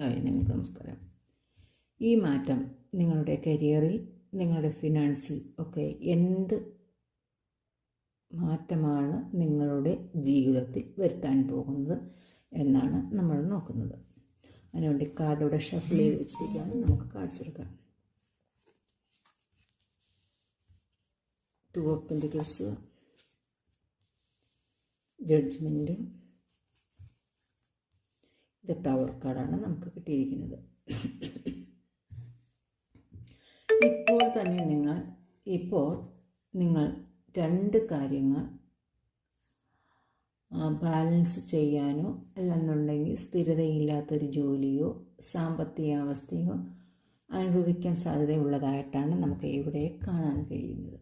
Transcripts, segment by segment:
Hi നിങ്ങൾക്ക് നമസ്കാരം. ഈ മാറ്റം നിങ്ങളുടെ കരിയറിൽ നിങ്ങളുടെ ഫിനാൻസിൽ ഒക്കെ എന്ത് മാറ്റമാണ് നിങ്ങളുടെ ജീവിതത്തിൽ വരുത്താൻ പോകുന്നത് എന്നാണ് നമ്മൾ നോക്കുന്നത്. അതിനുവേണ്ടി കാർഡ് ഷഫിൾ ചെയ്ത് വെച്ചിരിക്കുകയാണ്. നമുക്ക് കാർഡ്സ് എടുക്കാം. ടു ഓഫ് പെന്റിക്കിൾസ് ജഡ്ജ്മെന്റ് ഇത് ടവർ കാർഡാണ് നമുക്ക് കിട്ടിയിരിക്കുന്നത്. ഇപ്പോൾ തന്നെ നിങ്ങൾ ഇപ്പോൾ നിങ്ങൾ രണ്ട് കാര്യങ്ങൾ ബാലൻസ് ചെയ്യാനോ അല്ലെന്നുണ്ടെങ്കിൽ സ്ഥിരതയില്ലാത്തൊരു ജോലിയോ സാമ്പത്തികാവസ്ഥയോ അനുഭവിക്കാൻ സാധ്യതയുള്ളതായിട്ടാണ് നമുക്ക് ഇവിടെ കാണാൻ കഴിയുന്നത്.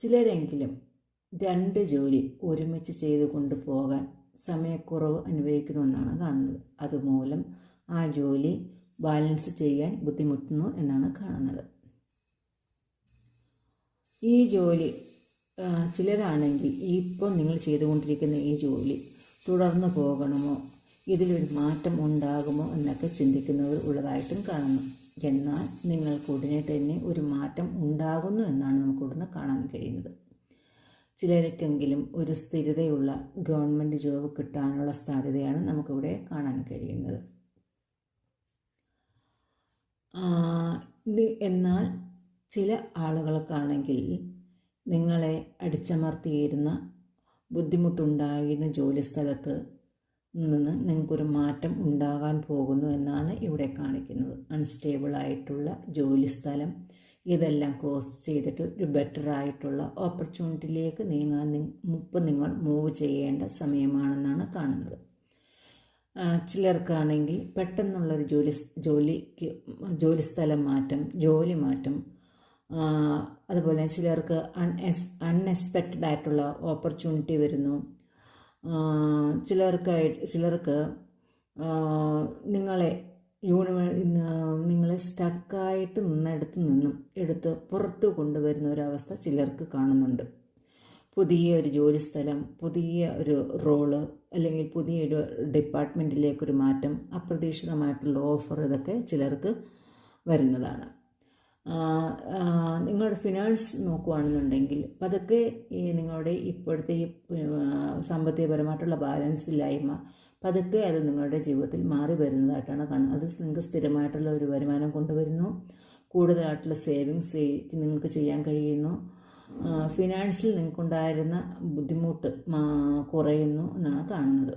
ചിലരെങ്കിലും രണ്ട് ജോലി ഒരുമിച്ച് ചെയ്തു കൊണ്ടുപോകാൻ സമയക്കുറവ് അനുഭവിക്കണമെന്നാണ് കാണുന്നത്. അതുമൂലം ആ ജോലി ബാലൻസ് ചെയ്യാൻ ബുദ്ധിമുട്ടുന്നു എന്നാണ് കാണുന്നത്. ഈ ജോലി ചിലരാണെങ്കിൽ ഇപ്പോൾ നിങ്ങൾ ചെയ്തുകൊണ്ടിരിക്കുന്ന ഈ ജോലി തുടർന്നു പോകണമോ ഇതിലൊരു മാറ്റം ഉണ്ടാകുമോ എന്നൊക്കെ ചിന്തിക്കുന്നവർ ഉള്ളതായിട്ടും കാണുന്നു. എന്നാൽ നിങ്ങൾക്ക് ഉടനെ തന്നെ ഒരു മാറ്റം ഉണ്ടാകുന്നു എന്നാണ് നമുക്ക് കാണാൻ കഴിയുന്നത്. ചിലർക്കെങ്കിലും ഒരു സ്ഥിരതയുള്ള ഗവൺമെന്റ് ജോബ് കിട്ടാനുള്ള സാധ്യതയാണ് നമുക്കിവിടെ കാണാൻ കഴിയുന്നത്. എന്നാൽ ചില ആളുകൾക്കാണെങ്കിൽ നിങ്ങളെ അടിച്ചമർത്തിയിരുന്ന ബുദ്ധിമുട്ടുണ്ടായിരുന്ന ജോലി സ്ഥലത്ത് നിന്ന് നിങ്ങൾക്കൊരു മാറ്റം ഉണ്ടാകാൻ പോകുന്നു എന്നാണ് ഇവിടെ കാണിക്കുന്നത്. അൺസ്റ്റേബിൾ ആയിട്ടുള്ള ജോലി സ്ഥലം ഇതെല്ലാം ക്ലോസ് ചെയ്തിട്ട് ഒരു ബെറ്റർ ആയിട്ടുള്ള ഓപ്പർച്യൂണിറ്റിയിലേക്ക് നീങ്ങാൻ മുപ്പ് നിങ്ങൾ മൂവ് ചെയ്യേണ്ട സമയമാണെന്നാണ് കാണുന്നത്. ചിലർക്കാണെങ്കിൽ പെട്ടെന്നുള്ളൊരു ജോലി ജോലിക്ക് ജോലി സ്ഥലം മാറ്റം ജോലി മാറ്റം അതുപോലെ ചിലർക്ക് അൺ അൺഎക്സ്പെക്റ്റഡ് ആയിട്ടുള്ള ഓപ്പർച്യൂണിറ്റി വരുന്നു. ചിലർക്കായി ചിലർക്ക് നിങ്ങളെ യൂണിവേ നിങ്ങളെ സ്റ്റക്കായിട്ട് നിന്നിടത്ത് നിന്നും എടുത്ത് പുറത്ത് കൊണ്ടുവരുന്ന ഒരവസ്ഥ ചിലർക്ക് കാണുന്നുണ്ട്. പുതിയ ഒരു ജോലിസ്ഥലം പുതിയ ഒരു റോൾ അല്ലെങ്കിൽ പുതിയൊരു ഡിപ്പാർട്ട്മെന്റിലേക്കൊരു മാറ്റം അപ്രതീക്ഷിതമായിട്ടുള്ള ഓഫർ ഇതൊക്കെ ചിലർക്ക് വരുന്നതാണ്. നിങ്ങളുടെ ഫിനാൻസ് നോക്കുകയാണെന്നുണ്ടെങ്കിൽ അതൊക്കെ ഈ നിങ്ങളുടെ ഇപ്പോഴത്തെ ഈ സാമ്പത്തികപരമായിട്ടുള്ള ബാലൻസ് ഇല്ലായ്മ പതുക്കെ അത് നിങ്ങളുടെ ജീവിതത്തിൽ മാറി വരുന്നതായിട്ടാണ് കാണുന്നത്. അത് നിങ്ങൾക്ക് സ്ഥിരമായിട്ടുള്ള ഒരു വരുമാനം കൊണ്ടുവരുന്നു. കൂടുതലായിട്ടുള്ള സേവിങ്സ് നിങ്ങൾക്ക് ചെയ്യാൻ കഴിയുന്നു. ഫിനാൻസിൽ നിങ്ങൾക്കുണ്ടായിരുന്ന ബുദ്ധിമുട്ട് കുറയുന്നു എന്നാണ് കാണുന്നത്.